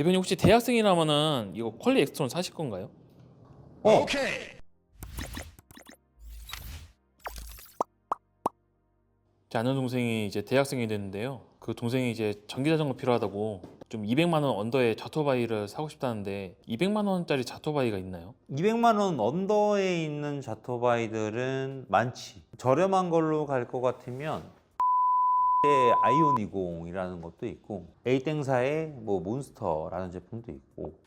대표님 혹시 대학생이라면은 이거 퀄리 엑스트론 사실 건가요? 어. 제 아는 동생이 이제 대학생이 됐는데요. 그 동생이 이제 전기 자전거 필요하다고 좀 200만 원 언더의 자토바이를 사고 싶다는데 200만 원짜리 자토바이가 있나요? 200만 원 언더에 있는 자토바이들은 많지. 저렴한 걸로 갈 것 같으면 아이온 20이라는 것도 있고 에이땡사의 뭐 몬스터라는 제품도 있고.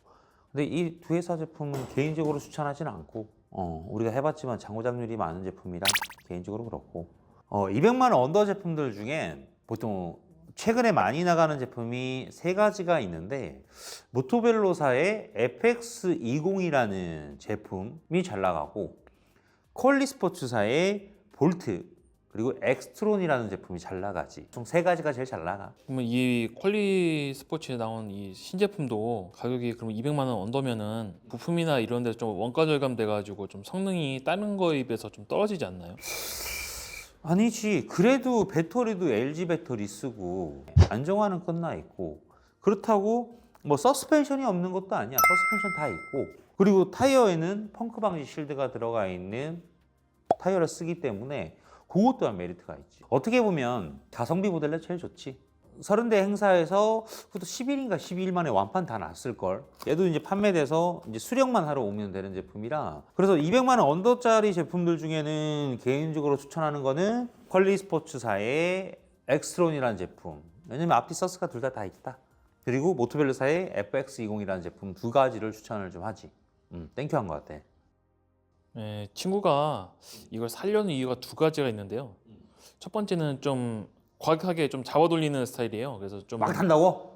근데 이 두 회사 제품은 개인적으로 추천하진 않고 어, 우리가 해봤지만 장고장률이 많은 제품이라 개인적으로 그렇고. 어, 200만 원 언더 제품들 중엔 보통 최근에 많이 나가는 제품이 세 가지가 있는데 모토벨로사의 FX20이라는 제품이 잘 나가고 콜리 스포츠사의 볼트 그리고 엑스트론이라는 제품이 잘 나가지. 총 세 가지가 제일 잘 나가. 그러면 이 퀄리 스포츠에 나온 이 신제품도 가격이 그럼 200만 원 언더면은 부품이나 이런 데서 좀 원가 절감 돼 가지고 좀 성능이 다른 거에 비해서 좀 떨어지지 않나요? 아니지. 그래도 배터리도 LG 배터리 쓰고 안정화는 끝나 있고 그렇다고 뭐 서스펜션이 없는 것도 아니야. 서스펜션 다 있고 그리고 타이어에는 펑크 방지 실드가 들어가 있는 타이어를 쓰기 때문에 그것 또한 메리트가 있지. 어떻게 보면 가성비 모델로 제일 좋지. 30대 행사에서 그것도 10일인가 12일 만에 완판 다 났을 걸. 얘도 이제 판매돼서 이제 수령만 하러 오면 되는 제품이라. 그래서 200만 원 언더짜리 제품들 중에는 개인적으로 추천하는 거는 퀄리 스포츠사의 엑스트론이라는 제품. 왜냐면 앞뒤 서스가 둘 다다 있다. 그리고 모토벨로사의 FX20이라는 제품 두 가지를 추천을 좀 하지. 음, 땡큐한 것 같아. 예, 친구가 이걸 살려는 이유가 두 가지가 있는데요. 첫 번째는 좀 과격하게 좀 잡아 돌리는 스타일이에요. 그래서 좀 막 탄다고?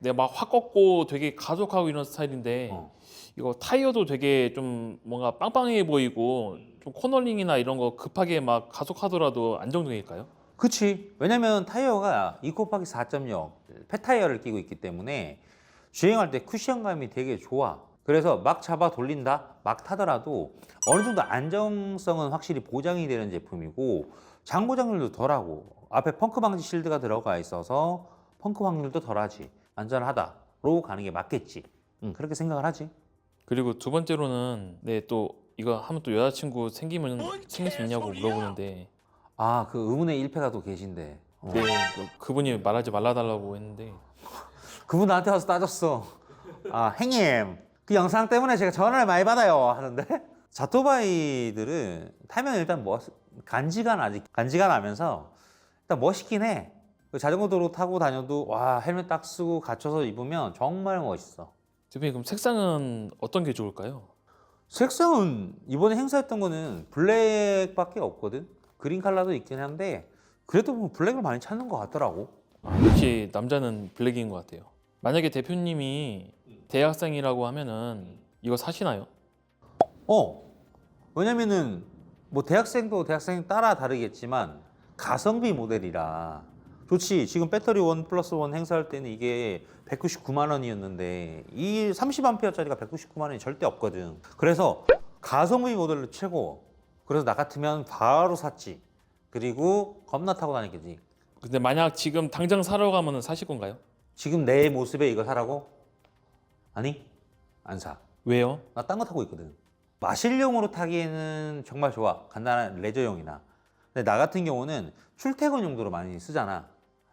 내가 막 확 꺾고 되게 가속하고 이런 스타일인데 어. 이거 타이어도 되게 좀 뭔가 빵빵해 보이고 좀 코너링이나 이런 거 급하게 막 가속하더라도 안정적일까요? 그치. 왜냐면 타이어가 2 곱하기 4.0 폐타이어를 끼고 있기 때문에 주행할 때 쿠션감이 되게 좋아. 그래서 막 잡아 돌린다? 막 타더라도 어느 정도 안정성은 확실히 보장이 되는 제품이고 장고 장률도 덜하고 앞에 펑크 방지 실드가 들어가 있어서 펑크 확률도 덜하지. 안전하다로 가는 게 맞겠지. 응, 그렇게 생각을 하지. 그리고 두 번째로는 네 또 이거 하면 또 여자친구 생기면 생길 수 있냐고 물어보는데 아, 그 의문의 1패가 또 계신데. 어. 네, 그- 그분이 말하지 말라달라고 했는데 그분 나한테 와서 따졌어. 아, 행님. 그 영상 때문에 제가 전화를 많이 받아요. 하는데. 자토바이들은 타면 일단 뭐, 간지가 나지. 간지가 나면서 일단 멋있긴 해. 그 자전거 도로 타고 다녀도 와, 헬멧 딱 쓰고 갖춰서 입으면 정말 멋있어. 대표님 그럼 색상은 어떤 게 좋을까요? 색상은 이번에 행사했던 거는 블랙밖에 없거든. 그린 컬러도 있긴 한데 그래도 뭐 블랙을 많이 찾는 것 같더라고. 아, 역시 남자는 블랙인 것 같아요. 만약에 대표님이 대학생이라고 하면은 이거 사시나요? 어. 왜냐면은 뭐 대학생도 대학생 따라 다르겠지만 가성비 모델이라 좋지. 지금 배터리 원 플러스 원 행사할 때는 이게 199만 원이었는데 이 30암페어짜리가 199만 원이 절대 없거든. 그래서 가성비 모델로 최고. 그래서 나 같으면 바로 샀지. 그리고 겁나 타고 다녔겠지. 근데 만약 지금 당장 사러 가면은 사실 건가요? 지금 내 모습에 이거 사라고? 아니, 안 사. 왜요? 나 딴 거 타고 있거든. 마실용으로 타기에는 정말 좋아. 간단한 레저용이나. 근데 나 같은 경우는 출퇴근 용도로 많이 쓰잖아.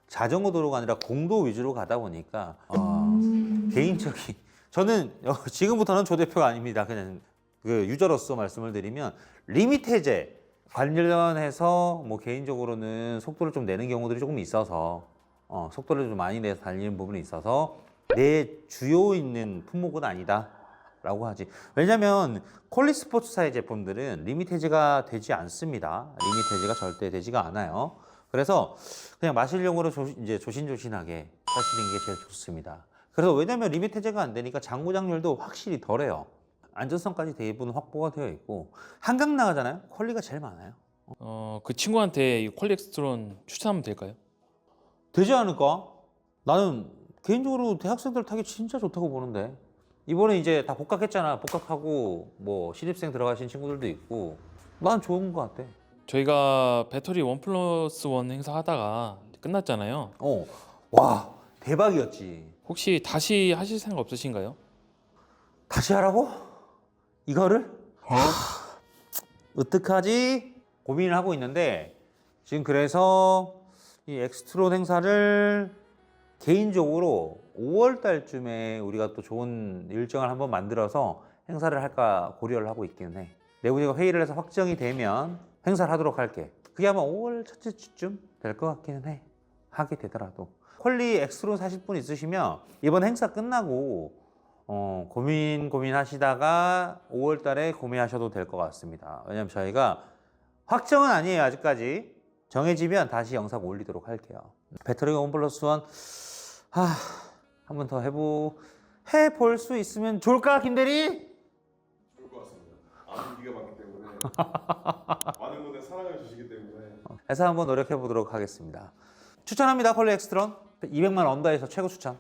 자전거 도로가 아니라 공도 위주로 가다 보니까 어, 개인적인 저는 어, 지금부터는 조 대표가 아닙니다. 그냥 그 유저로서 말씀을 드리면 리밋 해제 관련해서 뭐 개인적으로는 속도를 좀 내는 경우들이 조금 있어서 어, 속도를 좀 많이 내서 달리는 부분이 있어서 내 주요 있는 품목은 아니다. 라고 하지. 왜냐면 콜리 스포츠사의 제품들은 해지가 되지 않습니다. 해지가 절대 되지가 않아요. 그래서 그냥 마실용으로 조, 이제 조신조신하게 사시는 게 제일 좋습니다. 그래서 왜냐면 해제가 안 되니까 장고장률도 확실히 덜해요. 안전성까지 대부분 확보가 되어 있고 한강 나가잖아요. 퀄리가 제일 많아요. 어, 그 친구한테 이 퀄리엑스트론 추천하면 될까요? 되지 않을까? 나는 개인적으로 대학생들 타기 진짜 좋다고 보는데 이번에 이제 다 복학했잖아. 복학하고 뭐 신입생 들어가신 친구들도 있고 난 좋은 것 같아. 저희가 배터리 원 플러스 원 행사 하다가 끝났잖아요. 어, 와 대박이었지. 혹시 다시 하실 생각 없으신가요? 다시 하라고? 이거를? 어떡하지? 고민을 하고 있는데 지금 그래서 이 엑스트론 행사를 개인적으로 5월 달쯤에 우리가 또 좋은 일정을 한번 만들어서 행사를 할까 고려를 하고 있기는 해. 내부적으로 회의를 해서 확정이 되면 행사를 하도록 할게. 그게 아마 5월 첫째 주쯤 될 것 같기는 해. 하게 되더라도. 퀄리 엑스트론 사실 분 있으시면 이번 행사 끝나고 어, 고민 고민하시다가 5월 달에 구매하셔도 될 것 같습니다. 왜냐면 저희가 확정은 아니에요, 아직까지. 정해지면 다시 영상 올리도록 할게요. 배터리가 원 플러스 원, 하, 한 번 더 해보, 해볼 수 있으면 좋을까, 김대리? 좋을 것 같습니다. 아는 기가 많기 때문에 많은 분들 사랑을 주시기 때문에 해서 한번 노력해 보도록 하겠습니다. 추천합니다, 퀄리 엑스트론. 200만 언더에서 최고 추천.